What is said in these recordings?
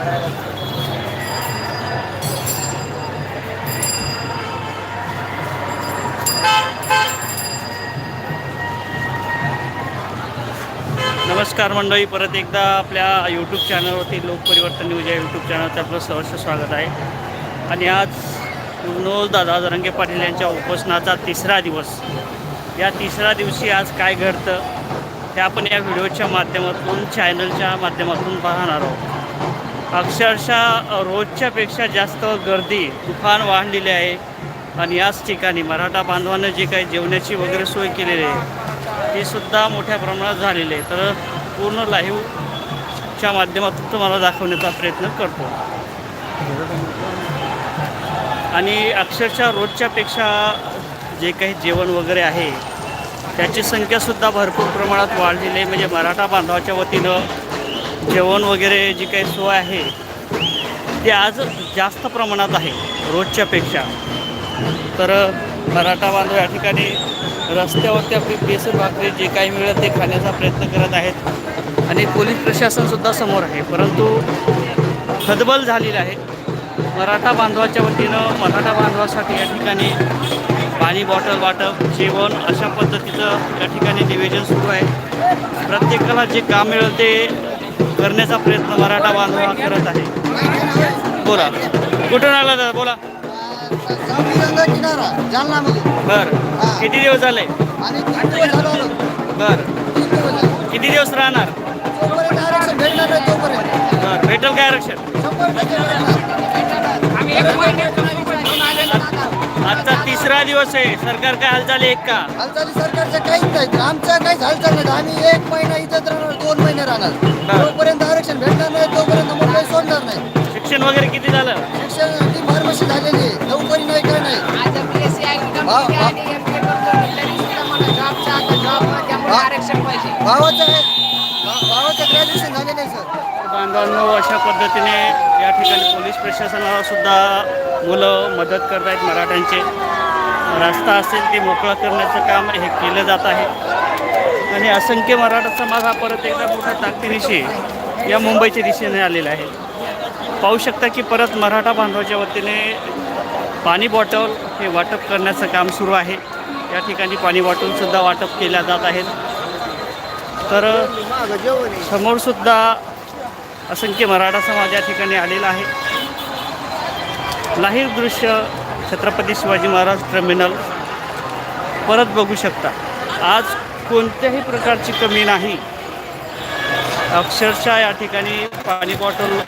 नमस्कार मंडळी परत एकदा आपल्या यूट्यूब चॅनलवरती लोकपरिवर्तन न्यूज या यूट्यूब चॅनलचं आपलं सहर्ष स्वागत आहे. आणि आज विनोद दादा जरंगे पाटील यांच्या उपोषणाचा तिसरा दिवस. या तिसऱ्या दिवशी आज काय घडतं ते आपण या व्हिडिओच्या माध्यमातून चॅनलच्या माध्यमातून पाहणार आहोत. अक्षरशः रोजच्यापेक्षा जास्त गर्दी तुफान वाढलेली आहे. आणि याच ठिकाणी मराठा बांधवांना जी काही जेवणाची वगैरे सोय केलेली आहे ती सुद्धा मोठ्या प्रमाणात झालेली आहे. तर पूर्ण लाईव्हच्या माध्यमातून तुम्हाला दाखवण्याचा प्रयत्न करतो. आणि अक्षरशः रोजच्यापेक्षा जे काही जेवण वगैरे आहे त्याची संख्यासुद्धा भरपूर प्रमाणात वाढलेली आहे. म्हणजे मराठा बांधवाच्या वतीनं जेवण वगैरे जी काही सोय आहे ती आज जास्त प्रमाणात आहे रोजच्यापेक्षा. तर मराठा बांधव या ठिकाणी रस्त्यावरती आपली बेसन भाकरी जे काही मिळेल ते खाण्याचा प्रयत्न करत आहेत. आणि पोलीस प्रशासनसुद्धा समोर आहे परंतु खदबल झालेलं आहे. मराठा बांधवाच्या वतीनं मराठा बांधवासाठी या ठिकाणी पाणी बॉटल वाटप जेवण अशा पद्धतीचं या ठिकाणी निवेदन सुरू आहे. प्रत्येकाला जे काम मिळेल ते करण्याचा प्रयत्न मराठा बांधव करत आहे. बोला. कुठून आला दादा? बोला. बर. किती दिवस झाले? बर. किती दिवस राहणार? बर. भेटल काय आरक्षण? आजचा तिसरा दिवस आहे. सरकार काय हालचाल आहे का? हालचाली सरकारचं काहीच नाही आमचं काहीच हालचाल नाही आम्ही एक महिना इथंच राहणार दोन महिने राहणार. जोपर्यंत आरक्षण भेटणार नाही तोपर्यंत मग काही सोडणार नाही. शिक्षण वगैरे किती झालं? शिक्षण ती फार्मसी झालेली आहे. नोकरी नाही काय नाही. आरक्षण पाहिजे. भावाचं आहे. भा- भावाचं ग्रॅज्युएशन झालेलं आहे सर बांधवांनो अशा पद्धतीने या ठिकाणी पोलीस प्रशासनाला सुद्धा मुलं मदत करत आहेत मराठ्यांचे. रस्ता असेल ते मोकळा करण्याचं काम हे केलं जात आहे. आणि असंख्य मराठा समाज हा परत एकदा मोठ्या ताकदीनिशी या मुंबईच्या दिशेने आलेला आहे. पाहू शकता की परत मराठा बांधवाच्या वतीने पाणी बॉटल हे वाटप करण्याचं काम सुरू आहे. या ठिकाणी पाणी बॉटलसुद्धा वाटप केल्या जात आहेत. तर समोरसुद्धा असंख्य मराठा समाज या ठिकाणी आलेला आहे. लाहीर दृश्य छत्रपती शिवाजी महाराज टर्मिनल परत बघू शकता. आज कोणत्याही प्रकारची कमी नाही. अक्षरशः या ठिकाणी पाणी बॉटल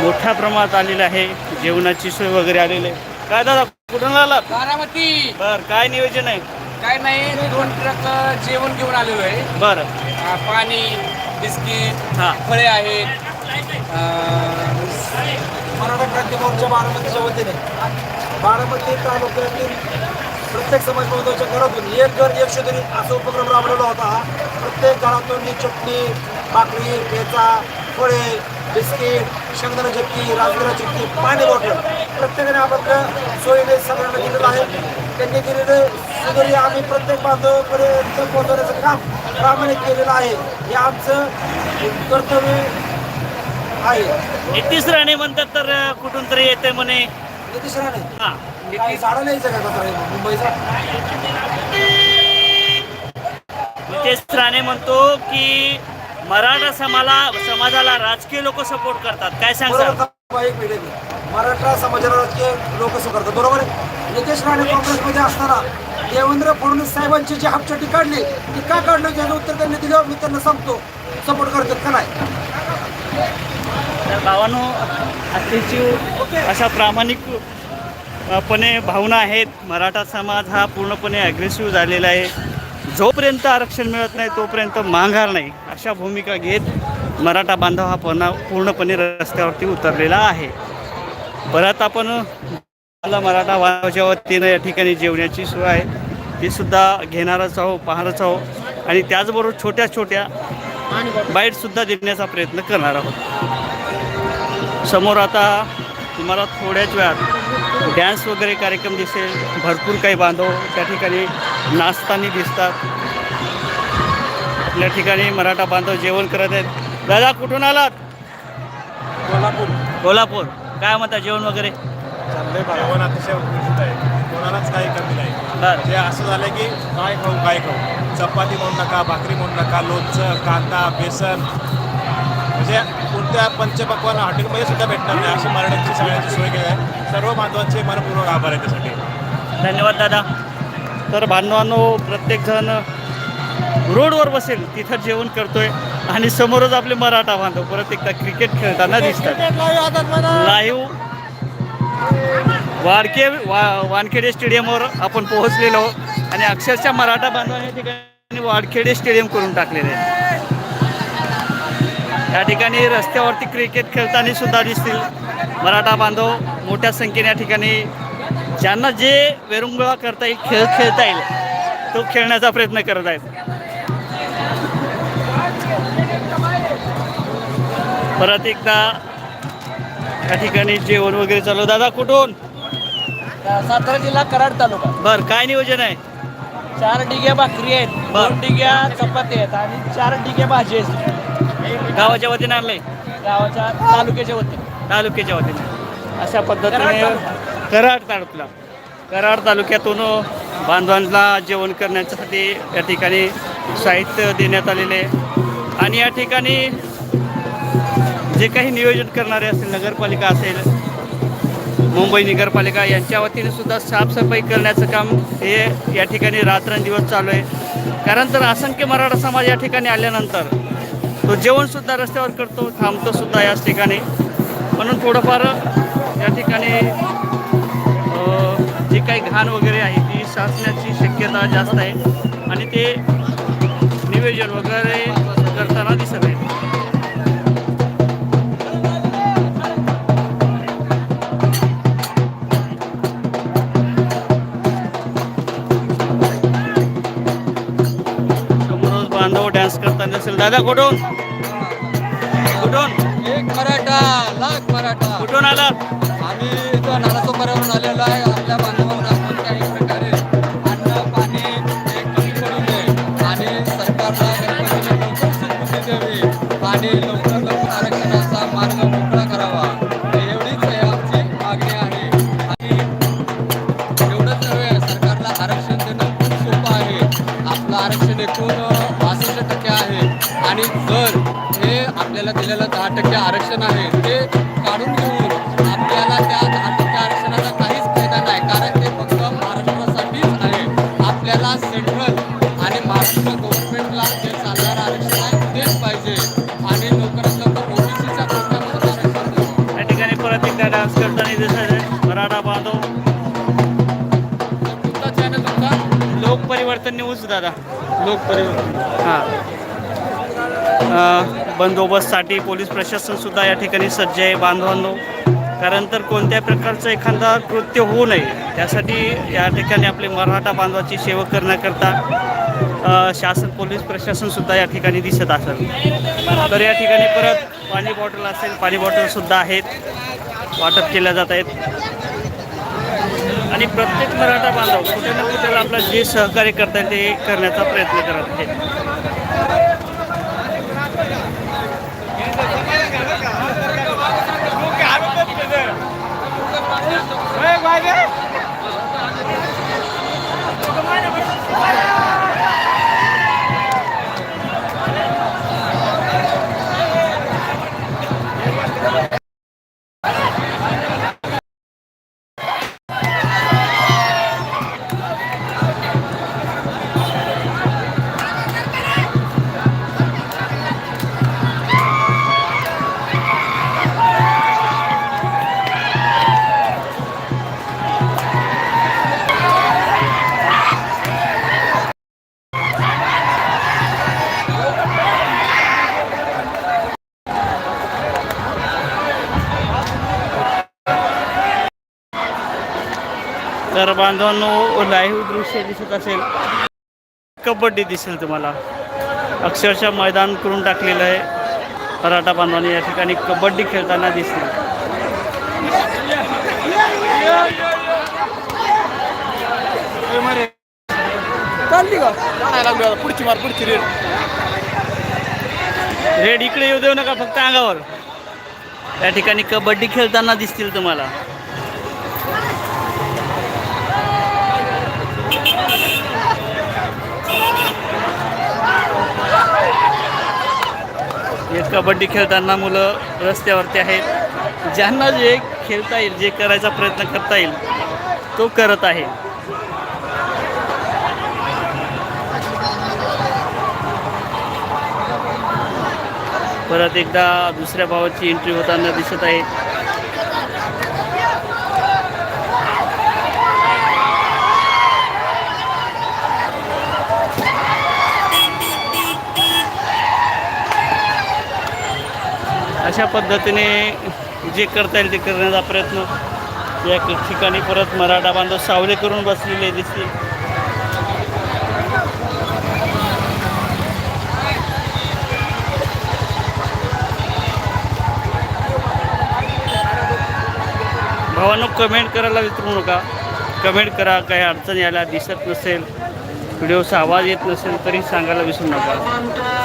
मोठ्या प्रमाणात आलेलं आहे. जेवणाची सोय वगैरे आलेली आहे. काय दादा कुठून आलात? बारामती. बरं काय नियोजन आहे? काय नाही दोन ट्रक जेवण घेऊन आलेलो आहे. बरं. पाणी बिस्किट फळे आहेत आ, मराठा क्रांती मोर्चा बारामतीच्या वतीने. बारामती तालुक्यातील प्रत्येक समाज बांधवाच्या घरातून एक घर एक शेतकरी असा उपक्रम राबवलेला होता प्रत्येक घरातून ही चटणी भाकरी ठेचा फळे बिस्किट शेंगदाणा चटणी राजगिरा चटणी पाणी बॉटल प्रत्येकाने आपल्या सोयीने सगळ्यांना दिलेलं आहे. त्यांनी दिलेलं सुधारी आम्ही प्रत्येक बांधवापर्यंत पोहोचवण्याचं काम प्रामाणिक केलेलं आहे. हे आमचं कर्तव्य आहे. नितीश राणे म्हणतात तर कुठून तरी येते म्हणे. नितीश राणे. हां. काही झाडं न्यायचं का कचरा मुंबईचा. नितेश राणे म्हणतो की मराठा समाला समाजाला राजकीय लोक सपोर्ट करतात. काय सांगतात? एक मिनिट मराठा समाजाला राजकीय लोक करतात. बरोबर आहे? नितेश राणे काँग्रेसमध्ये असताना देवेंद्र फडणवीस साहेबांची जी हापचटी काढली ती का काढलं ज्याचं उत्तर त्यांनी दिलं मी त्यांना सांगतो. सपोर्ट करतात का नाही? तर भावानो अतिशय अशा प्रामाणिक पणे भावना आहेत. मराठा समाज हा पूर्णपणे ॲग्रेसिव्ह झालेला आहे. जोपर्यंत आरक्षण मिळत नाही तोपर्यंत माघार नाही अशा भूमिका घेत मराठा बांधव हा पुन्हा पूर्णपणे रस्त्यावरती उतरलेला आहे. परत आपण मला मराठा बांधवाच्या वतीनं या ठिकाणी जेवण्याची सोय आहे. ती सुद्धा घेणारच आहो पाहणारच आहो आणि त्याचबरोबर छोट्या छोट्या बाईटसुद्धा देण्याचा प्रयत्न करणार आहोत. समोर आता तुम्हाला थोड्याच वेळात डॅन्स वगैरे कार्यक्रम दिसेल. भरपूर काही बांधव त्या ठिकाणी नाचताना दिसतात. आपल्या ठिकाणी मराठा बांधव जेवण करत आहेत. दादा कुठून आलात? कोल्हापूर. कोल्हापूर. काय म्हणता जेवण वगैरे? जेवण अतिशय उत्कृष्ट आहे. कोणालाच काही कमी नाही. जे असं झालं की काय खाऊ काय खाऊ. चपाती म्हणू नका भाकरी म्हणू नका लोणचं कांदा बेसन. म्हणजे कोणत्या पंचपक्वान हॉटेलमध्ये सुद्धा भेटणार नाही अशी मराठ्यांची सगळ्यांची सोय केली आहे. सर्व बांधवांचे मनपूर्वक आभार आहे त्यासाठी. धन्यवाद दादा. तर बांधवांनो प्रत्येकजण रोडवर बसेल तिथं जेवण करतोय आणि समोरच आपले मराठा बांधव परत एकदा क्रिकेट खेळताना दिसतात. लाईव्ह वाडके वा वानखेडे स्टेडियमवर आपण पोहोचलेलो आणि अक्षरशः मराठा बांधवांनी ठिकाणी वाडखेडे स्टेडियम करून टाकलेले आहे. या ठिकाणी रस्त्यावरती क्रिकेट खेळताना सुद्धा दिसतील मराठा बांधव मोठ्या संख्येने या ठिकाणी ज्यांना जे वेरुंगळा करता येईल खेळ खेळता येईल तो खेळण्याचा प्रयत्न करत आहेत. परत एकदा या ठिकाणी जेवण वगैरे चालू दादा कुठून? सातारा जिल्हा कराड तालुका. बर काय नियोजन आहे? चार डिग्या भाकरी आहेत बर. दोन डिग्या चपाती आहेत आणि चार डिग्या भाजी आहेत. गावाच्या वतीने आणलंय गावाच्या तालुक्याच्या वतीने. तालुक्याच्या वतीने. अशा पद्धतीने कराड कराड तालुक्याला. कराड तालुक्यातून बांधवांना जेवण करण्यासाठी या ठिकाणी साहित्य देण्यात आलेले आहे. आणि या ठिकाणी जे काही नियोजन करणारे असतील नगरपालिका असेल मुंबई नगरपालिका यांच्या वतीने सुद्धा साफसफाई करण्याचं काम हे या ठिकाणी रात्रंदिवस चालू आहे. कारण तर असंख्य मराठा समाज या ठिकाणी आल्यानंतर तो जेवणसुद्धा रस्त्यावर करतो थांबतोसुद्धा याच ठिकाणी. म्हणून थोडंफार या ठिकाणी जी काही घाण वगैरे आहे ती साचण्याची शक्यता जास्त आहे. आणि ते नियोजन वगैरे करताना दिसत आहे. करताना दिसेल आणि महाराष्ट्र गव्हर्नमेंटला जे चालणारं आरक्षण आहे तेच पाहिजे. आणि लवकरात लवकर ओबीसीच्या कोट्यामध्ये आरक्षण द्यावं. या ठिकाणी परत एकदा डान्स करताना दिसत आहे मराठा बांधव. कुठला चॅनल तुमचा? लोक परिवर्तन न्यूज दादा. लोक परिवर्तन हां बंदोबस्तसाठी पोलीस प्रशासन सुद्धा या ठिकाणी सज्ज आहे बांधवांनो. कारण तर कोणत्या प्रकारचं एखादा कृत्य होऊ नये त्यासाठी या ठिकाणी आपले मराठा बांधवाची सेवा करण्याकरता शासन पोलीस प्रशासनसुद्धा या ठिकाणी दिसत असेल. तर या ठिकाणी परत पाणी बॉटल असेल पाणी बॉटलसुद्धा आहेत. वाटप केल्या जात आहेत. आणि प्रत्येक मराठा बांधव कुठे ना कुठे आपलं जे सहकार्य करता येईल ते करण्याचा प्रयत्न करत आहेत. तर बांधवांनो लाईव्ह दृश्य दिसत असेल. कबड्डी दिसेल तुम्हाला. अक्षरशः मैदान करून टाकलेलं आहे. मराठा बांधवांनी या ठिकाणी कबड्डी खेळताना दिसेल. पुढची मार पुढची रेड रेड इकडे येऊ देऊ नका फक्त अंगावर. या ठिकाणी कबड्डी खेळताना दिसतील तुम्हाला. कबड्डी खेळताना मुलं रस्त्यावरती आहेत. ज्यांना जे खेळता येईल जे करायचा प्रयत्न करता येईल तो करत आहे. परत एकदा दुसऱ्या भावाची एंट्री होताना दिसत आहे. अशा पद्धतीने जे करता येईल ते करण्याचा प्रयत्न या ठिकाणी परत मराठा बांधव सावले करून बसलेले दिसतील. भावांनो कमेंट करायला विसरू नका. कमेंट करा काही अडचण यायला दिसत नसेल. व्हिडिओचा आवाज येत नसेल तरी सांगायला विसरू नका.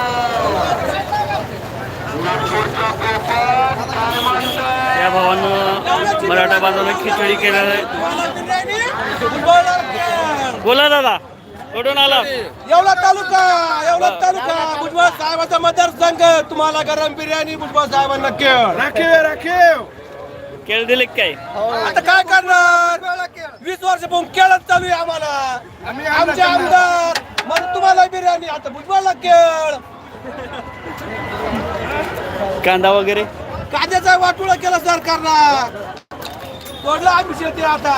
या भावानं मराठा बांधवानं खिचडी केलेलं आहे. बोला दादा कुठून आला? एवढा तालुका एवढा तालुका. भुजबळ साहेबांचा मतदारसंघ. तुम्हाला गरम बिर्याणी भुजबळ साहेबांना केळ. राखीव राखीव. केळ दिले काय? आता काय करणार? वीस वर्षापासून केळच चालू आहे आम्हाला. आमचे आमदार. मग तुम्हाला बिर्याणी. आता भुजबळला केळ. कांदा वगैरे? कांद्याचा वाटोळा केला सरकारनं. तोडलं आम्ही शेती आता.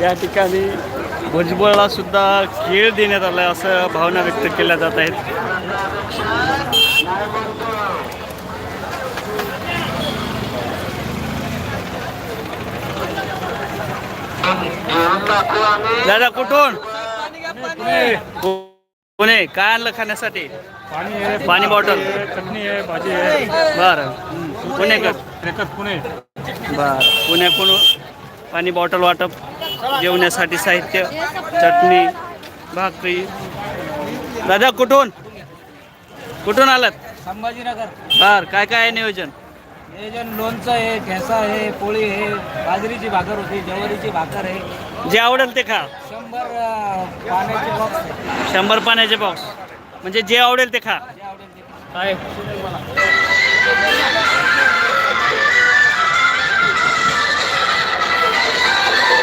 या ठिकाणी भुजबळला सुद्धा खेळ देण्यात आला असं भावना व्यक्त केल्या जात आहेत. दादा कुठून? पुणे काय आणलं खाण्यासाठी पाणी आहे पाणी बॉटल. चटणी आहे भाजी आहे. बरं. पुणेकर एकच पुणे. बर. पुण्याकडून पाणी बॉटल वाटप जेवण्यासाठी साहित्य चटणी भाकरी. दादा कुठून? कुठून आलात? संभाजीनगर. बर. काय काय आहे नियोजन? नियोजन लोणचं आहे ठेसा आहे पोळी आहे बाजरीची भाकर होती ज्वारीची भाकर आहे. जे आवडेल ते खा. शंभर पाण्याचे बॉक्स आहे. शंभर पाण्याचे बॉक्स म्हणजे जे आवडेल ते खा. काय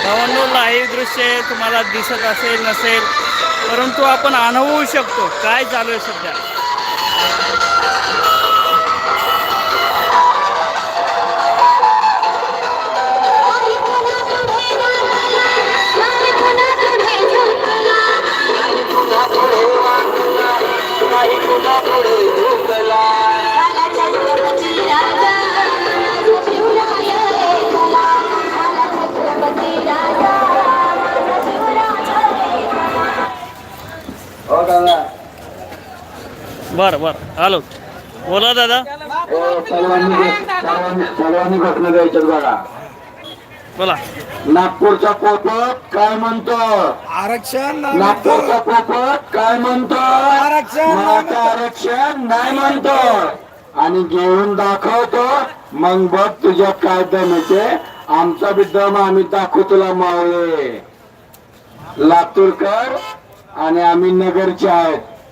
भावांनो लाईव्ह दृश्य तुम्हाला दिसत असेल नसेल परंतु आपण अनुभवू शकतो. काय चालू आहे सध्या? बरं बरं आलो बोला दादा. सर्वांनी सर्वांनी घटना द्यायच्यात बघा. बोला. नागपूरचा पोपट काय म्हणतो? आरक्षण नागपूरचा पोपट काय म्हणतो? आरक्षण आरक्षण नाही म्हणतो. आणि घेऊन दाखवतो. मग बघ तुझ्या काय दम येते आमचा बी दम आम्ही दाखवू तुला मावळे. लातूरकर आणि आम्ही नगरचे आहेत.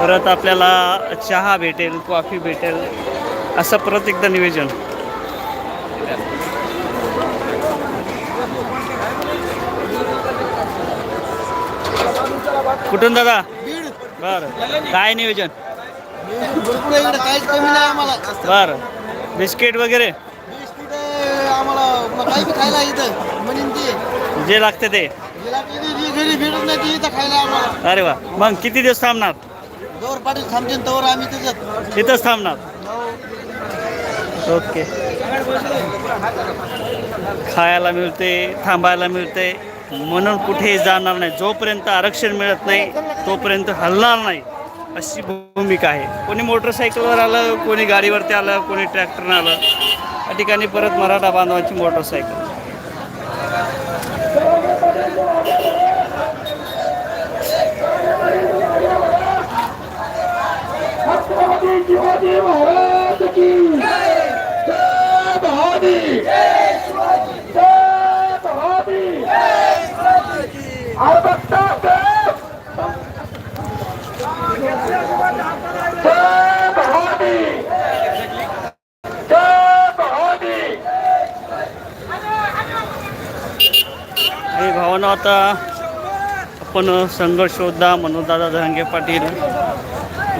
परत आपल्याला चहा भेटेल कॉफी भेटेल असं परत एकदा निवेदन. कुठून दादा? बरं. काय नियोजन बरं. बिस्किट वगैरे? जे लागते ते. घरी भेटत नाही ती इथं खायला आम्हाला. अरे वा. मग किती दिवस थांबणार? जोर पाटील थांबतील तोवर आम्ही त्याच्यात तिथंच थांबणार. ओके. खायला मिळते थांबायला मिळते. म्हणून कुठेही जाणार नाही. जोपर्यंत आरक्षण मिळत नाही तोपर्यंत हलणार नाही. अशी भूमिका आहे. कोणी मोटरसायकलवर आलं कोणी गाडीवरती आलं कोणी ट्रॅक्टरनं आलं. या ठिकाणी परत मराठा बांधवांची मोटरसायकल. शिवाजी महाराज की जय भवानी जय भवानी अरे बघता जय भवानी जय भवानी हे भावना आता आपण संघर्षोद्धा मनोजदादा जहांगे पाटील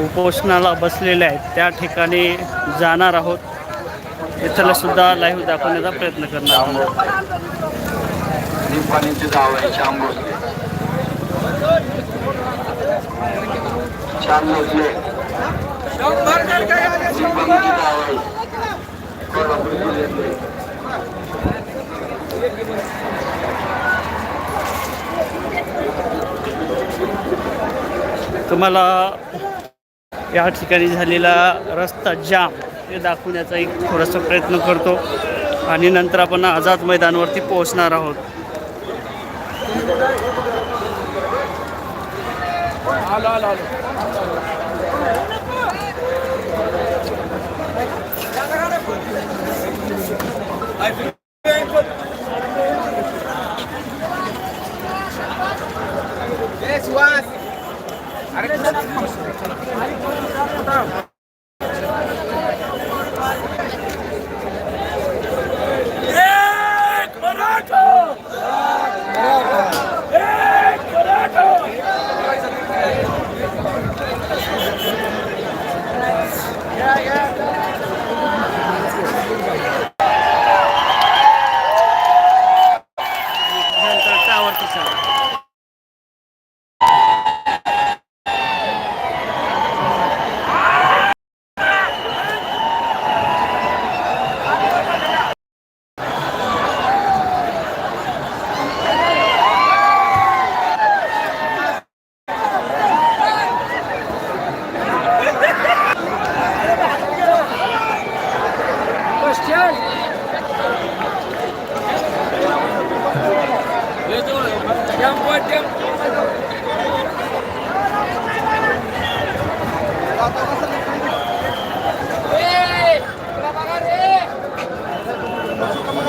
उपोषणाला बसलेले आहेत. त्या ठिकाणी जाणार आहोत. इथलं सुद्धा लाईव्ह दाखवण्याचा प्रयत्न करणार आहोत. तुम्हाला या ठिकाणी झालेला रस्ता जाम हे दाखवण्याचा एक थोडासा प्रयत्न करतो. आणि नंतर आपण आझाद मैदानवरती पोहोचणार आहोत. नंतर